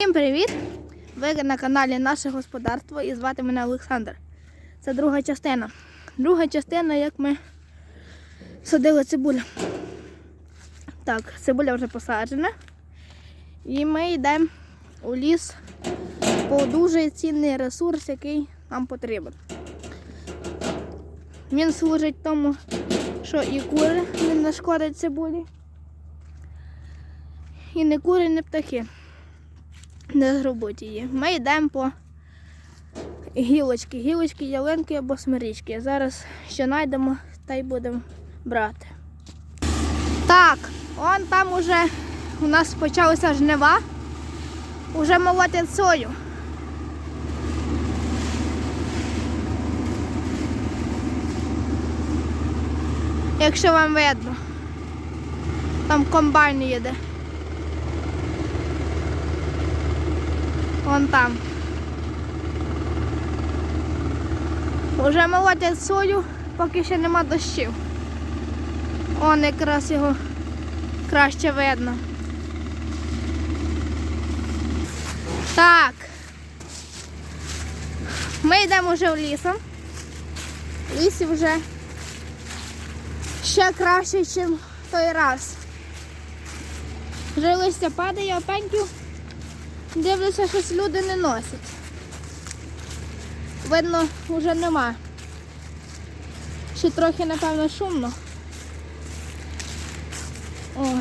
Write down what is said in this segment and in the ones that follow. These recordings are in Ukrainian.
Всім привіт! Ви на каналі Наше Господарство і звати мене Олександр. Це друга частина. Друга частина, як ми садили цибулю. Так, цибуля вже посаджена. І ми йдемо у ліс по дуже цінний ресурс, який нам потрібен. Він служить тому, що і кури не нашкодять цибулі. І не кури, не птахи не зробить її. Ми йдемо по гілочки, гілочки, ялинки або смирічки. Зараз що знайдемо, та й будемо брати. Так, он там уже у нас почалися жнива. Уже молотять сою. Якщо вам видно, там комбайн їде. Вон там. Уже молотять сою, поки ще нема дощів. Он якраз його краще видно. Так. Ми йдемо вже в лісом. В лісі вже ще краще, ніж той раз. Вже листя падає, а пеньків Дивлюся, щось люди не носять. Видно, вже нема. Ще трохи, напевно, шумно. Ой.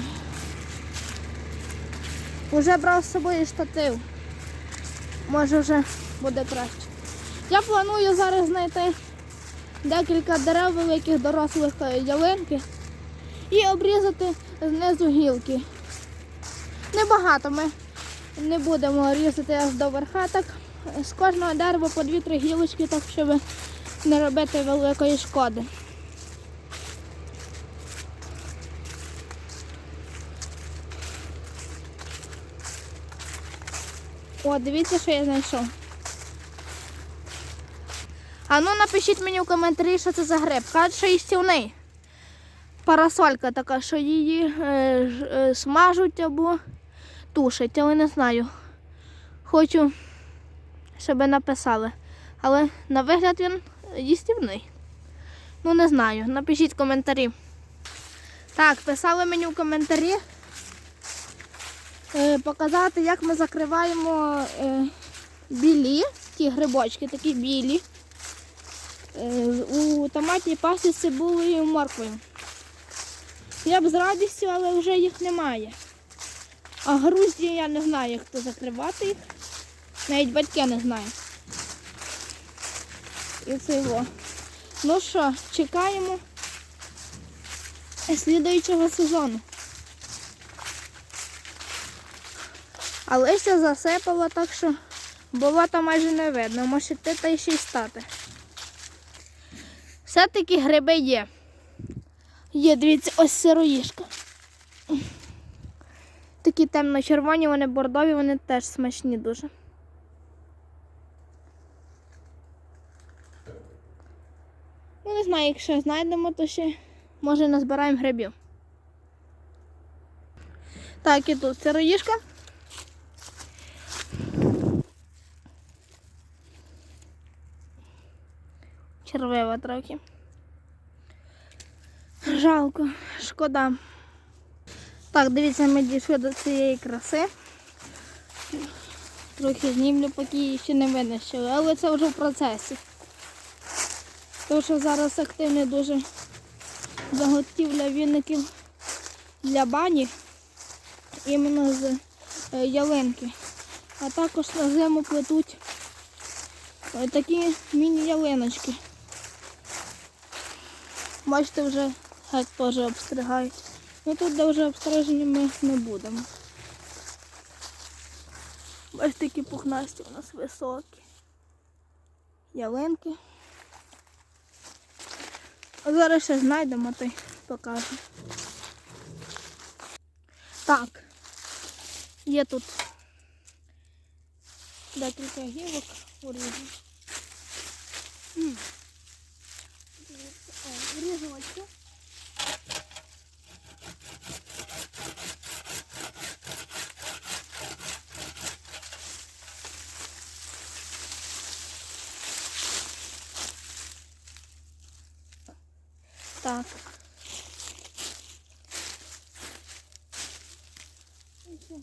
Уже брав з собою штатив. Може вже буде краще. Я планую зараз знайти декілька дерев великих дорослих ялинки і обрізати знизу гілки. Небагато ми не будемо різати аж до верха, так з кожного дерева по дві-три гілочки, так щоб не робити великої шкоди. О, дивіться, що я знайшов. А ну напишіть мені в коментарі, що це за гриб. Кажуть, що їстівний. Парасолька така, що її е, е, смажуть або тушить, але не знаю. Хочу, щоб написали. Але на вигляд він їстівний. Ну, не знаю. Напишіть коментарі. Так, писали мені в коментарі. е, Показати, як ми закриваємо е, білі, ті грибочки, такі білі. е, У томатній пасті з цибулею і морквою. Я б з радістю, але вже їх немає. А грузді я не знаю, як то закривати їх. Навіть батьки не знають. І це його. Ну що, чекаємо слідуючого сезону. А листя засипало, так що болота майже не видно. Може йти та ще й стати. Все-таки гриби є. Є, дивіться, ось сироїшка. Такі темно-червоні, вони бордові, вони теж смачні дуже. Ну, не знаю, якщо знайдемо, то ще може назбираємо грибів. Так, і тут сироїшка. Червива трохи. Жалко, шкода. Так, дивіться, ми дійшли до цієї краси. Трохи знімлю, поки її ще не винищили, але це вже в процесі. Тому що зараз активне дуже заготівля віників для бані, іменно з е, ялинки. А також на зиму плетуть е, такі міні-ялиночки. Бачите, вже геть теж обстригають. Ну тут, де вже обстрижені, ми не будемо. Бачите, такі пухнасті у нас високі. Ялинки. А зараз ще знайдемо, то й покажу. Так. Є тут декілька гілок урізу. Урізувачку. Так. І ще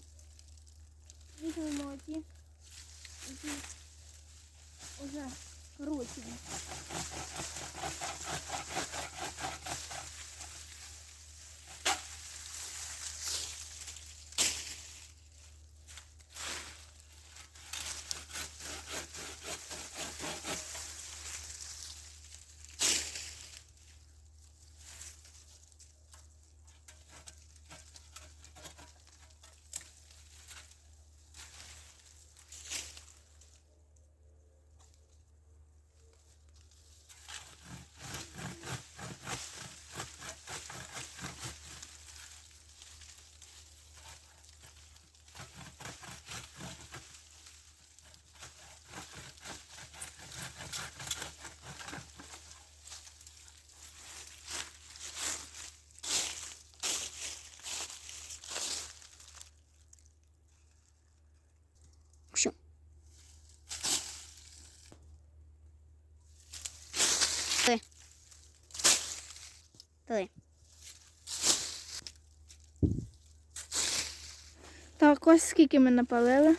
Візьмемо ті, які вже Три. Три. Так, ось скільки ми напалили.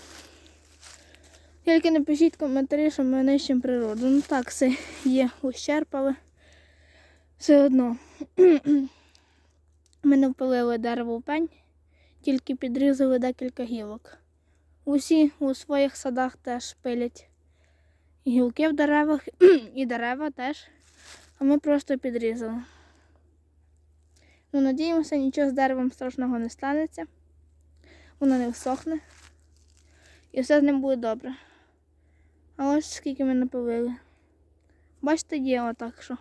Тільки не пишіть коментарі, що ми нищимо природу. Ну так, все є, ущерпали. Все одно. Ми не впалили дерево в пень, тільки підрізали декілька гілок. Усі у своїх садах теж пилять гілки в деревах і дерева теж. Ми просто підрізали. Ну, надіємося, нічого з деревом страшного не станеться. Воно не всохне. І все з ним буде добре. А ось скільки ми напилили. Бачите, є отак що.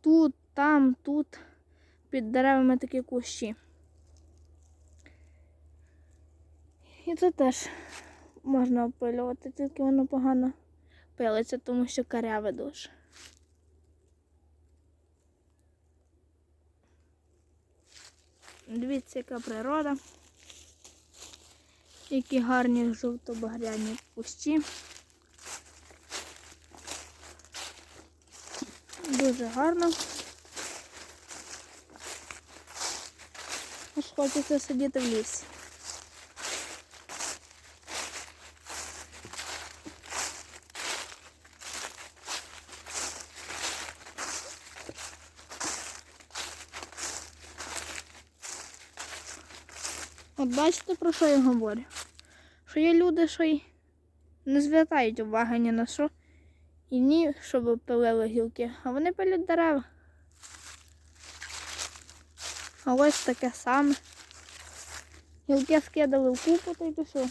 Тут, там, тут, під деревами такі кущі. І це теж можна опилювати, тільки воно погано пилиться, тому що каряве дуже. Дивіться, яка природа. Які гарні жовто-багряні кущі. Дуже гарно. Аж хочеться сидіти в лісі. От бачите, про що я говорю? Що є люди, що й не звертають уваги ні на що. І ні, щоб пилили гілки, а вони пилять дерева. А ось таке саме. Гілки скидали в купу та й пішли.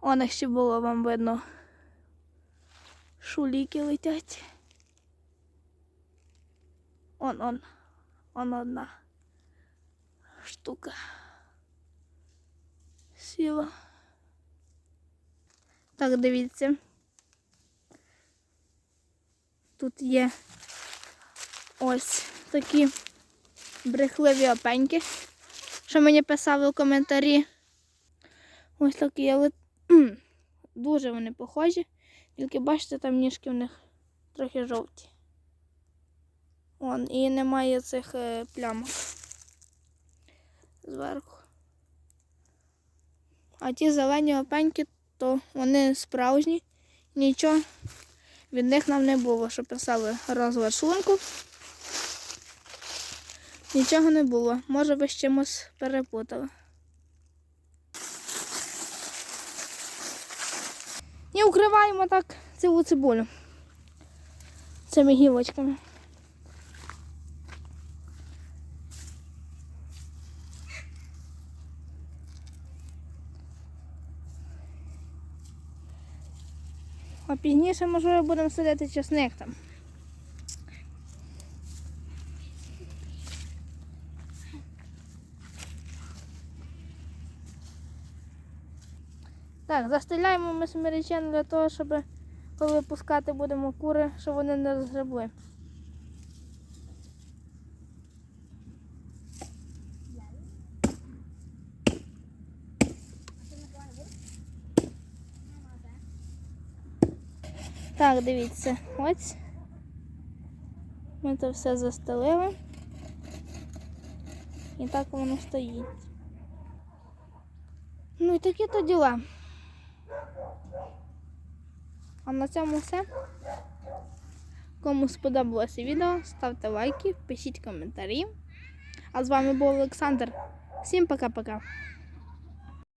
Он ще було вам видно. Шуліки летять. Он, он, он одна штука. Сіла. Так, дивіться. Тут є ось такі брехливі опеньки, що мені писали у коментарі. Ось такі, але дуже вони похожі. Тільки бачите, там ніжки в них трохи жовті. Вон, і немає цих е, плямок зверху. А ті зелені опеньки, то вони справжні. Нічого від них нам не було, що писали розлад шлунку. Нічого не було. Може ви з чимось перепутали. І укриваємо так цілу цибулю цими гілочками. А пізніше, можливо, будемо садити часник там. Так, застеляємо ми смирічен для того, щоб коли пускати будемо кури, щоб вони не розгребли. Так, дивіться, ось. Ми це все застелили. І так воно стоїть. Ну і такі то діла. А на цьому все. Кому сподобалося відео, ставте лайки, пишіть коментарі. А з вами був Олександр. Всім пока-пока.